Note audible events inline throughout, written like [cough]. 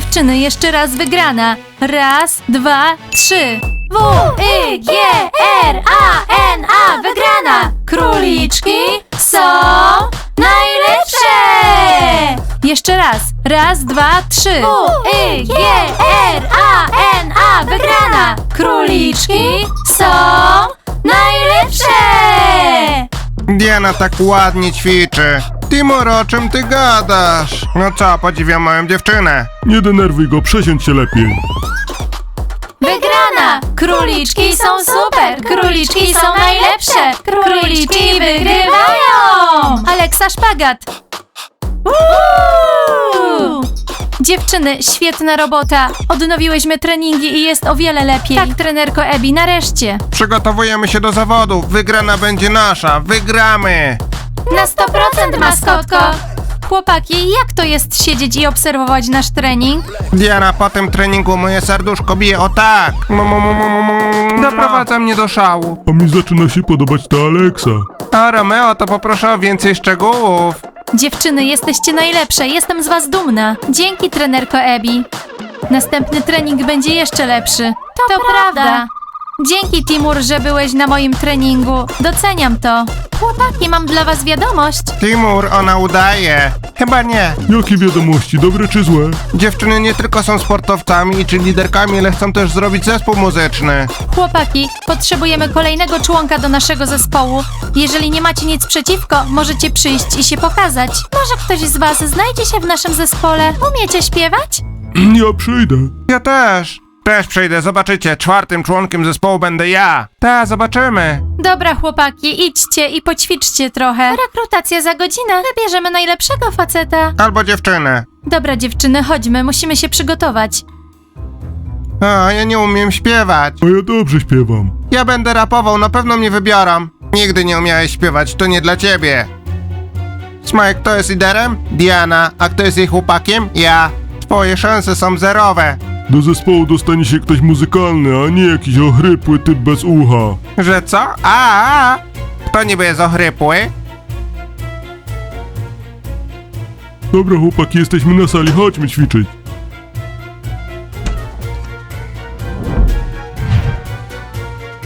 Dziewczyny, jeszcze raz wygrana. Raz, dwa, trzy. W, I, G, R, A, N, A, wygrana. Króliczki są najlepsze. Jeszcze raz. Raz, dwa, trzy. W, I, G, R, A, N, A, wygrana. Króliczki są najlepsze. Diana tak ładnie ćwiczy. Timur, o czym ty gadasz? No co, podziwiam moją dziewczynę. Nie denerwuj go, przesiądź się lepiej. Wygrana! Króliczki są super! Króliczki są najlepsze! Króliczki wygrywają! Aleksa Szpagat! Uuu! Dziewczyny, świetna robota! Odnowiłyśmy treningi i jest o wiele lepiej. Tak, trenerko Ebi, nareszcie! Przygotowujemy się do zawodów. Wygrana będzie nasza. Wygramy. Na 100% maskotko! Chłopaki, jak to jest siedzieć i obserwować nasz trening? Diana, po tym treningu moje serduszko bije o tak. Mu, mu, mu, mu, mu, mu. Doprowadza mnie do szału. A mi zaczyna się podobać ta Aleksa. A Romeo, to poproszę o więcej szczegółów. Dziewczyny, jesteście najlepsze, jestem z was dumna. Dzięki, trenerko Ebi. Następny trening będzie jeszcze lepszy. To, prawda. Dzięki, Timur, że byłeś na moim treningu. Doceniam to. Chłopaki, mam dla was wiadomość. Timur, ona udaje. Chyba nie. Jakie wiadomości, dobre czy złe? Dziewczyny nie tylko są sportowcami czy liderkami, ale chcą też zrobić zespół muzyczny. Chłopaki, potrzebujemy kolejnego członka do naszego zespołu. Jeżeli nie macie nic przeciwko, możecie przyjść i się pokazać. Może ktoś z was znajdzie się w naszym zespole. Umiecie śpiewać? Ja przyjdę. Ja też. Też przyjdę, zobaczycie. Czwartym członkiem zespołu będę ja. Ta, zobaczymy. Dobra, chłopaki, idźcie i poćwiczcie trochę. Rekrutacja za godzinę. Wybierzemy najlepszego faceta. Albo dziewczynę. Dobra, dziewczyny, chodźmy, musimy się przygotować. A, ja nie umiem śpiewać. A ja dobrze śpiewam. Ja będę rapował, na pewno mnie wybiorą. Nigdy nie umiałeś śpiewać, to nie dla ciebie. Smajk, kto jest liderem? Diana. A kto jest jej chłopakiem? Ja. Twoje szanse są zerowe. Do zespołu dostanie się ktoś muzykalny, a nie jakiś ochrypły typ bez ucha. Że co? A, a, a. Kto niby jest ochrypły? Dobra chłopaki, jesteśmy na sali, chodźmy ćwiczyć.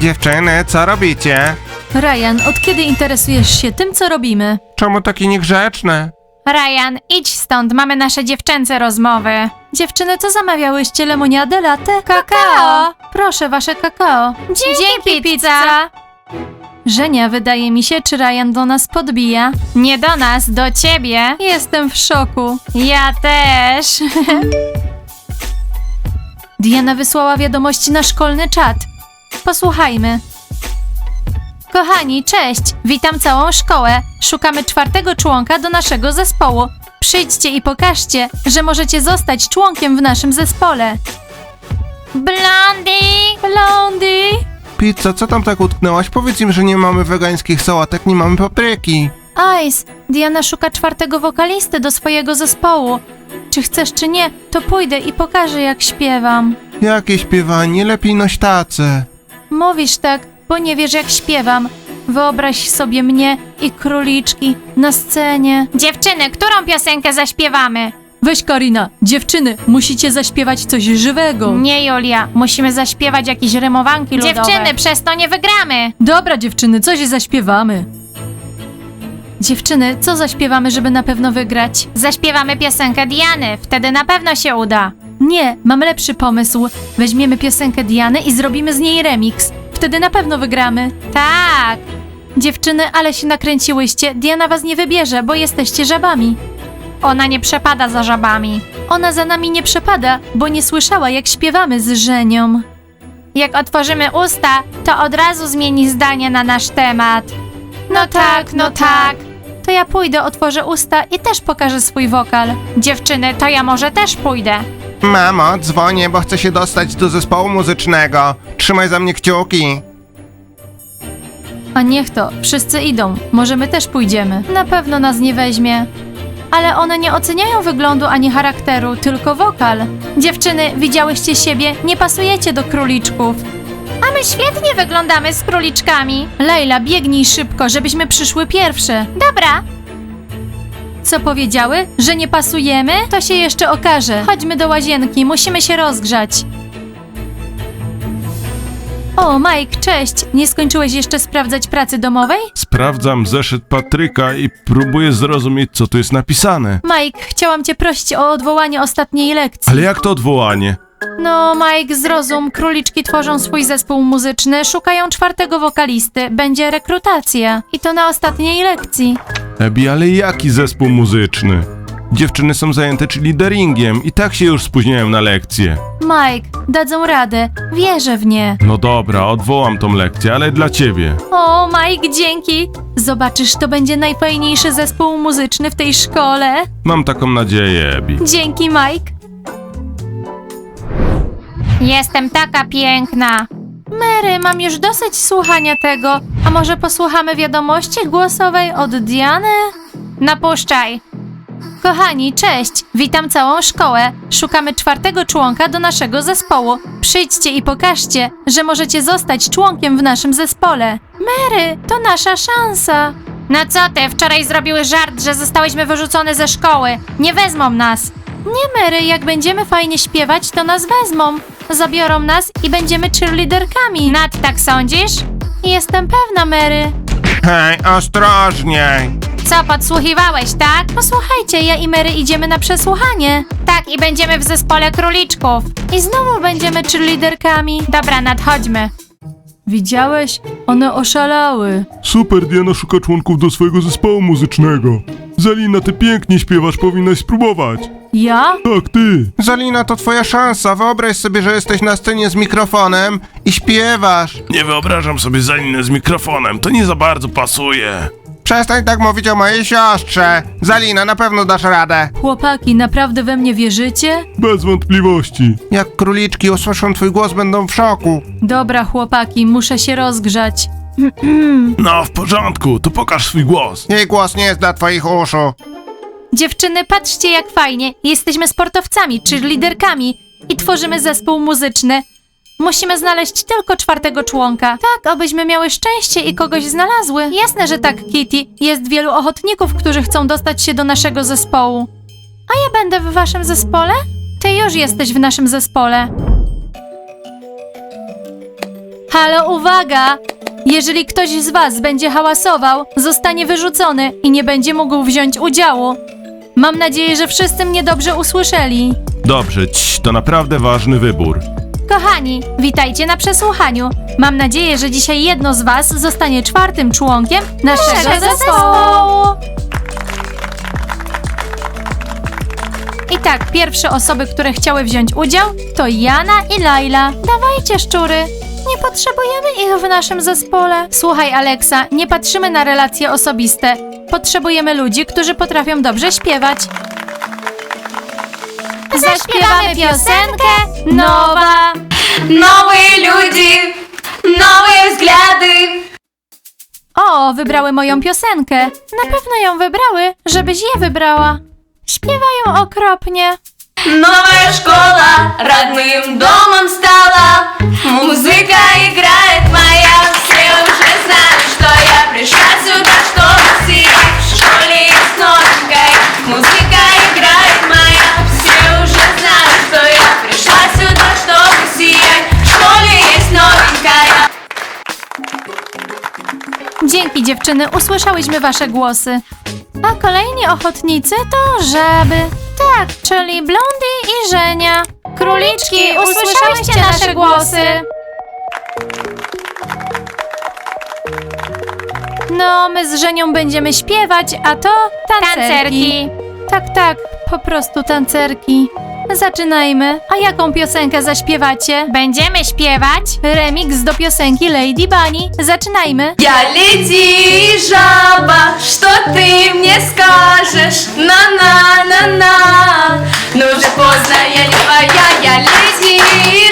Dziewczyny, co robicie? Ryan, od kiedy interesujesz się tym, co robimy? Czemu taki niegrzeczny? Ryan, idź stąd, mamy nasze dziewczęce rozmowy. Dziewczyny, co zamawiałyście? Lemoniadę, latte? Kakao! Proszę, wasze kakao. Dzięki, pizza! Żenia, wydaje mi się, czy Ryan do nas podbija? Nie do nas, do ciebie. Jestem w szoku. Ja też. [laughs] Diana wysłała wiadomość na szkolny czat. Posłuchajmy. Kochani, cześć! Witam całą szkołę. Szukamy czwartego członka do naszego zespołu. Przyjdźcie i pokażcie, że możecie zostać członkiem w naszym zespole. Blondie! Blondie! Pizza, co tam tak utknęłaś? Powiedz im, że nie mamy wegańskich sałatek, nie mamy papryki. Ice, Diana szuka czwartego wokalisty do swojego zespołu. Czy chcesz, czy nie, to pójdę i pokażę, jak śpiewam. Jakie śpiewanie, lepiej noś tacę. Mówisz tak, bo nie wiesz, jak śpiewam. Wyobraź sobie mnie i króliczki na scenie. Dziewczyny, którą piosenkę zaśpiewamy? Weź Karina, dziewczyny, musicie zaśpiewać coś żywego. Nie, Julia, musimy zaśpiewać jakieś rymowanki ludowe. Dziewczyny, przez to nie wygramy. Dobra, dziewczyny, coś zaśpiewamy. Dziewczyny, co zaśpiewamy, żeby na pewno wygrać? Zaśpiewamy piosenkę Diany, wtedy na pewno się uda. Nie, mam lepszy pomysł. Weźmiemy piosenkę Diany i zrobimy z niej remix. Wtedy na pewno wygramy. Tak. Dziewczyny, ale się nakręciłyście. Diana was nie wybierze, bo jesteście żabami. Ona nie przepada za żabami. Ona za nami nie przepada, bo nie słyszała, jak śpiewamy z Żenią. Jak otworzymy usta, to od razu zmieni zdanie na nasz temat. No tak, no tak. To ja pójdę, otworzę usta i też pokażę swój wokal. Dziewczyny, to ja może też pójdę. Mamo, dzwonię, bo chcę się dostać do zespołu muzycznego. Trzymaj za mnie kciuki. A niech to, wszyscy idą. Może my też pójdziemy. Na pewno nas nie weźmie. Ale one nie oceniają wyglądu ani charakteru, tylko wokal. Dziewczyny, widziałyście siebie? Nie pasujecie do króliczków. A my świetnie wyglądamy z króliczkami. Lejla, biegnij szybko, żebyśmy przyszły pierwsze. Dobra. Co powiedziały? Że nie pasujemy? To się jeszcze okaże. Chodźmy do łazienki, musimy się rozgrzać. O, Mike, cześć. Nie skończyłeś jeszcze sprawdzać pracy domowej? Sprawdzam zeszyt Patryka i próbuję zrozumieć, co tu jest napisane. Mike, chciałam cię prosić o odwołanie ostatniej lekcji. Ale jak to odwołanie? No, Mike, zrozum. Króliczki tworzą swój zespół muzyczny, szukają czwartego wokalisty. Będzie rekrutacja. I to na ostatniej lekcji. Ebi, ale jaki zespół muzyczny? Dziewczyny są zajęte cheerleaderingiem i tak się już spóźniałem na lekcję. Mike, dadzą radę. Wierzę w nie. No dobra, odwołam tą lekcję, ale dla ciebie. O, Mike, dzięki. Zobaczysz, to będzie najfajniejszy zespół muzyczny w tej szkole. Mam taką nadzieję, Ebi. Dzięki, Mike. Jestem taka piękna. Mary, mam już dosyć słuchania tego. A może posłuchamy wiadomości głosowej od Diany? Napuszczaj. Kochani, cześć! Witam całą szkołę. Szukamy czwartego członka do naszego zespołu. Przyjdźcie i pokażcie, że możecie zostać członkiem w naszym zespole. Mary, to nasza szansa. No co ty, wczoraj zrobiły żart, że zostałyśmy wyrzucone ze szkoły. Nie wezmą nas. Nie, Mary, jak będziemy fajnie śpiewać, to nas wezmą. Zabiorą nas i będziemy cheerleaderkami. Nad tak sądzisz? Jestem pewna, Mary. Hej, ostrożniej. Co, podsłuchiwałeś, tak? Posłuchajcie, ja i Mary idziemy na przesłuchanie. Tak, i będziemy w zespole króliczków. I znowu będziemy cheerleaderkami. Dobra, nadchodźmy. Widziałeś? One oszalały. Super, Diana szuka członków do swojego zespołu muzycznego. Zalina, ty pięknie śpiewasz, powinnaś spróbować. Ja? Tak, ty. Zalina, to twoja szansa. Wyobraź sobie, że jesteś na scenie z mikrofonem i śpiewasz. Nie wyobrażam sobie Zalinę z mikrofonem, to nie za bardzo pasuje. Przestań tak mówić o mojej siostrze. Zalina, na pewno dasz radę. Chłopaki, naprawdę we mnie wierzycie? Bez wątpliwości. Jak króliczki usłyszą twój głos, będą w szoku. Dobra, chłopaki, muszę się rozgrzać. No, w porządku, to pokaż swój głos. Jej głos nie jest dla twoich uszu. Dziewczyny, patrzcie jak fajnie. Jesteśmy sportowcami, czy liderkami i tworzymy zespół muzyczny. Musimy znaleźć tylko czwartego członka. Tak, obyśmy miały szczęście i kogoś znalazły. Jasne, że tak, Kitty. Jest wielu ochotników, którzy chcą dostać się do naszego zespołu. A ja będę w waszym zespole? Ty już jesteś w naszym zespole. Halo, uwaga! Jeżeli ktoś z was będzie hałasował, zostanie wyrzucony i nie będzie mógł wziąć udziału. Mam nadzieję, że wszyscy mnie dobrze usłyszeli. Dobrze, ć, to naprawdę ważny wybór. Kochani, witajcie na przesłuchaniu. Mam nadzieję, że dzisiaj jedno z Was zostanie czwartym członkiem naszego, Naszego zespołu. I tak, pierwsze osoby, które chciały wziąć udział, to Jana i Laila. Dawajcie, szczury. Nie potrzebujemy ich w naszym zespole. Słuchaj, Alexa, nie patrzymy na relacje osobiste. Potrzebujemy ludzi, którzy potrafią dobrze śpiewać. Zaśpiewamy piosenkę Nowa. Nowe ludzi, nowe względy. O, wybrały moją piosenkę. Na pewno ją wybrały, żebyś je wybrała. Śpiewają okropnie. Новая школа родным домом стала. Музыка играет моя, все уже знают, что я пришла сюда, чтобы сиять. В школе есть новенькая, музыка играет моя. Все уже знают, что я пришла сюда, чтобы сиять. В школе есть новенькая. Dzięki dziewczyny, usłyszałyśmy wasze głosy. A kolejni ochotnicy to żaby. Tak, czyli Blondie i Żenia. Króliczki, usłyszałyście nasze głosy? No, my z Żenią będziemy śpiewać, a to tancerki. Tancerki. Tak, tak, po prostu tancerki. Zaczynajmy. A jaką piosenkę zaśpiewacie? Będziemy śpiewać remix do piosenki Lady Bunny. Zaczynajmy. Я леди жаба, что ты мне скажешь? На-на-на-на Ну уже поздно, я не твоя, я леди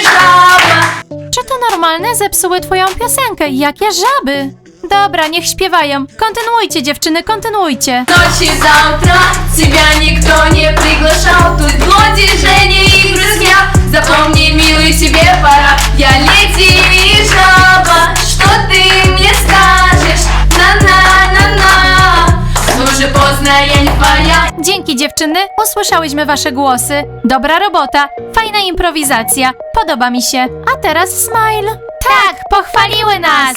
жаба Czy to normalne zepsuły twoją piosenkę? Jakie żaby? Dobra, niech śpiewają. Kontynuujcie, dziewczyny, kontynuujcie. Ночи за утра тебя никто не приглашал Тут Блонди, Женя и друзья Запомни, милый, тебе пора Я леди жаба, что ты мне скажешь? На-на-на-на Ну уже поздно, я не твоя, Dzięki dziewczyny, usłyszałyśmy wasze głosy. Dobra robota, fajna improwizacja, podoba mi się. A teraz smile. Tak, pochwaliły nas!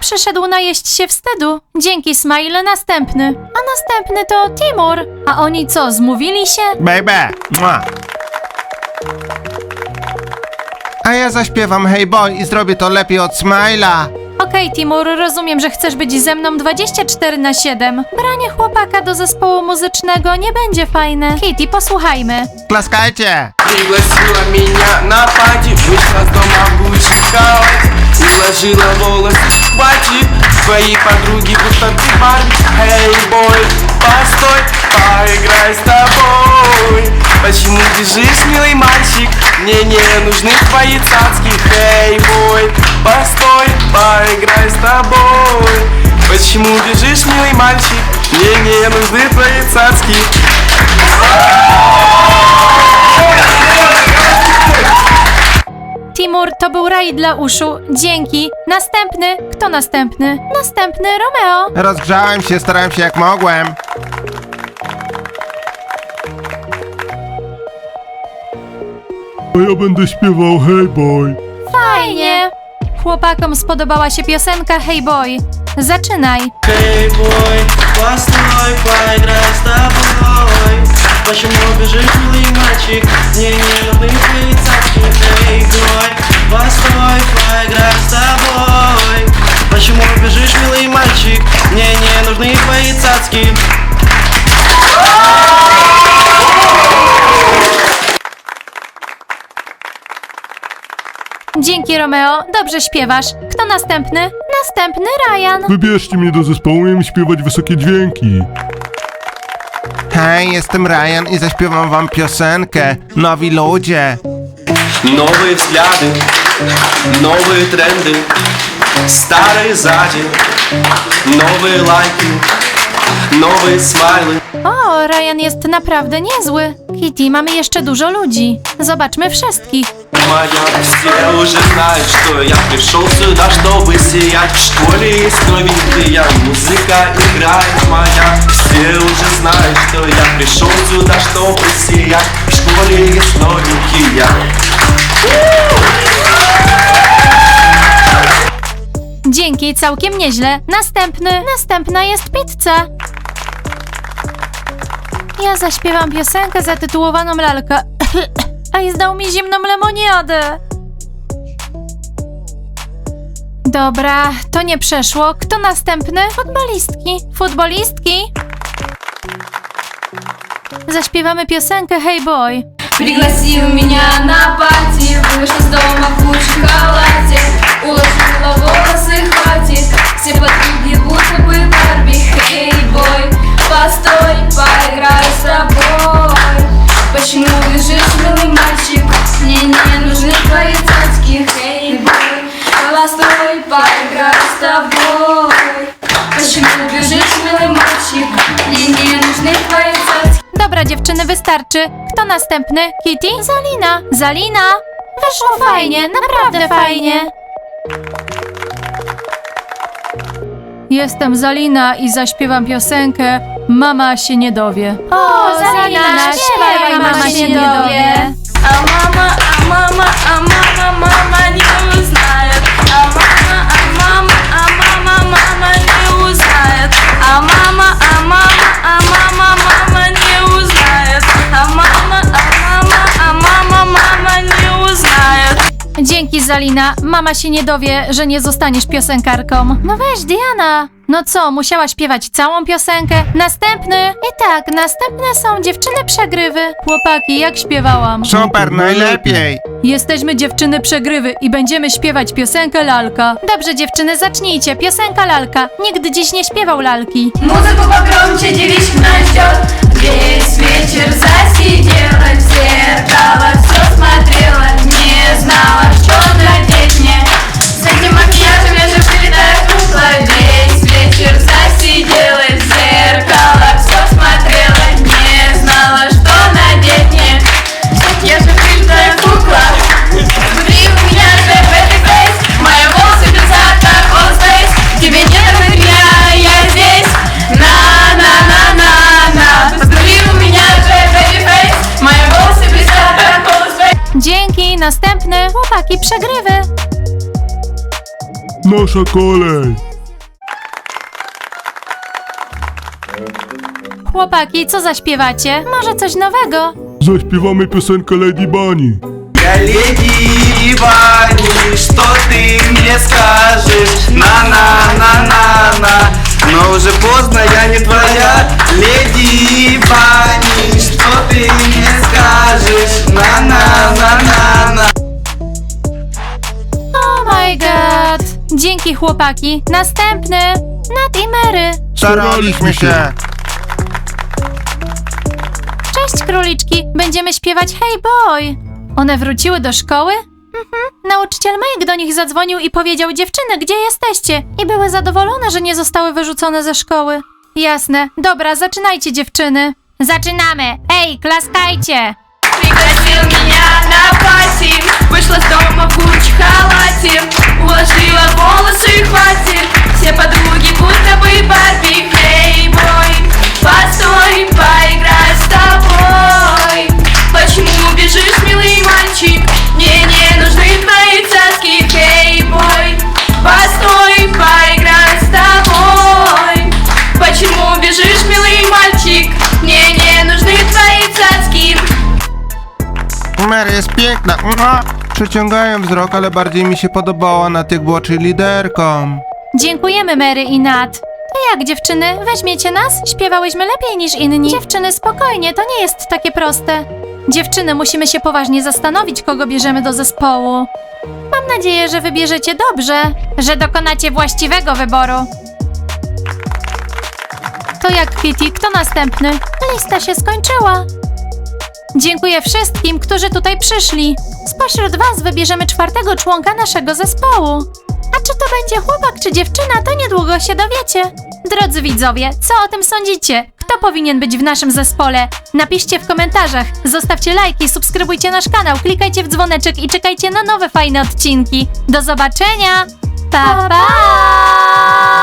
przeszedł na jeść się wstydu. Dzięki Smile następny. A następny to Timur. A oni co, zmówili się? Baby! Mua. A ja zaśpiewam Hey Boy i zrobię to lepiej od Smaila. Okej, Timur, rozumiem, że chcesz być ze mną 24 na 7. Branie chłopaka do zespołu muzycznego nie będzie fajne. Kitty, posłuchajmy. Klaskajcie! Miłe siła napadzi, wyszła z doma buzi chaos Уложила волосы в хватит. Твои подруги будто ты Барби Эй, бой, постой, поиграй с тобой. Почему бежишь, милый мальчик? Мне не нужны твои цацки. Эй, бой, постой, поиграй с тобой. Почему бежишь, милый мальчик? Мне не нужны твои цацки Timur, to był raj dla uszu. Dzięki. Następny. Kto następny? Następny Romeo. Rozgrzałem się, starałem się jak mogłem. A ja będę śpiewał Hey Boy. Fajnie. Chłopakom spodobała się piosenka Hey Boy. Zaczynaj. Hey boy, własny oj, grać z tobą Почему бежишь, милый мальчик? Мне не нужны твои цацки Эй, бой, постой, поиграй с тобой Почему бежишь, милый мальчик? Мне не нужны твои цацки Dzięki Romeo. Dobrze śpiewasz. Kto następny? Następny Ryan. Wybierzcie mnie do zespołu, umiem śpiewać wysokie dźwięki. Hej, jestem Ryan i zaśpiewam wam piosenkę. Nowi ludzie. Nowe wzglady, nowe trendy, stare zadzie, nowe lajki, nowe smajly. O, Ryan jest naprawdę niezły. Kitty, mamy jeszcze dużo ludzi. Zobaczmy wszystkich Моя, все уже знают, что я пришел сюда, чтобы сиять В школе есть новенькая музыка играет моя Все уже знают, что я пришел сюда, чтобы сиять В школе есть новенькие Dzięki, całkiem nieźle. Następny. Następna jest pizza. Ja zaśpiewam piosenkę zatytułowaną Lalka. A i zdał mi zimną lemoniadę. Dobra, to nie przeszło. Kto następny? Futbolistki. Futbolistki? Zaśpiewamy piosenkę Hey Boy. Пригласил меня на пати Вышла с дома в wystarczy. Kto następny? Kitty? Zalina. Zalina! Wyszło fajnie, naprawdę fajnie. Jestem Zalina i zaśpiewam piosenkę Mama się nie dowie. O, Zalina, śpiewaj, mama się nie dowie. A mama, a mama, a mama, mama nie uznaje. A mama, a mama, a mama, mama nie uznaje. A mama, a mama, a mama. Dzięki Zalina, mama się nie dowie, że nie zostaniesz piosenkarką. No weź Diana. No co, musiała śpiewać całą piosenkę? Następny? I tak, następne są dziewczyny przegrywy. Chłopaki, jak śpiewałam? Super, najlepiej. Jesteśmy dziewczyny przegrywy i będziemy śpiewać piosenkę lalka. Dobrze dziewczyny, zacznijcie. Piosenka lalka. Nikt dziś nie śpiewał lalki. Muzyku po gruncie 19 Весь вечер засидела в зеркало Все смотрела, не знала, что надеть Chłopaki przegrywy. Nasza kolej. Chłopaki, co zaśpiewacie? Może coś nowego? Zaśpiewamy piosenkę Lady Bunny. Я леди Ивани, что ты мне скажешь? На-на-на-на-на Но уже поздно, я не твоя Dzięki chłopaki. Następny. Nat i Mary. Staraliśmy się. Cześć króliczki. Będziemy śpiewać Hey Boy. One wróciły do szkoły? Mhm. Nauczyciel Mike do nich zadzwonił i powiedział dziewczyny, gdzie jesteście? I były zadowolone, że nie zostały wyrzucone ze szkoły. Jasne. Dobra, zaczynajcie dziewczyny. Zaczynamy. Ej, klaskajcie. Пригласил меня на пати Вышла с дома в Гуччи халате Уложила волосы и хватит Все подруги будто бы Барби Эй, бой, постой, поиграй с тобой Почему бежишь, милый мальчик? Мне не нужны твои цацки Эй, бой, постой, поиграй с тобой Почему бежишь, милый мальчик? Мне не нужны твои цацки. Mua. Przyciągają wzrok, ale bardziej mi się podobała na tych było liderką. Dziękujemy Mary i Nat. To jak dziewczyny, weźmiecie nas? Śpiewałyśmy lepiej niż inni. Dziewczyny, spokojnie, to nie jest takie proste. Dziewczyny, musimy się poważnie zastanowić, kogo bierzemy do zespołu. Mam nadzieję, że wybierzecie dobrze, że dokonacie właściwego wyboru. To jak Kitty, kto następny? Lista się skończyła. Dziękuję wszystkim, którzy tutaj przyszli. Spośród Was wybierzemy czwartego członka naszego zespołu. A czy to będzie chłopak czy dziewczyna, to niedługo się dowiecie. Drodzy widzowie, co o tym sądzicie? Kto powinien być w naszym zespole? Napiszcie w komentarzach, zostawcie lajki, subskrybujcie nasz kanał, klikajcie w dzwoneczek i czekajcie na nowe fajne odcinki. Do zobaczenia! Pa pa!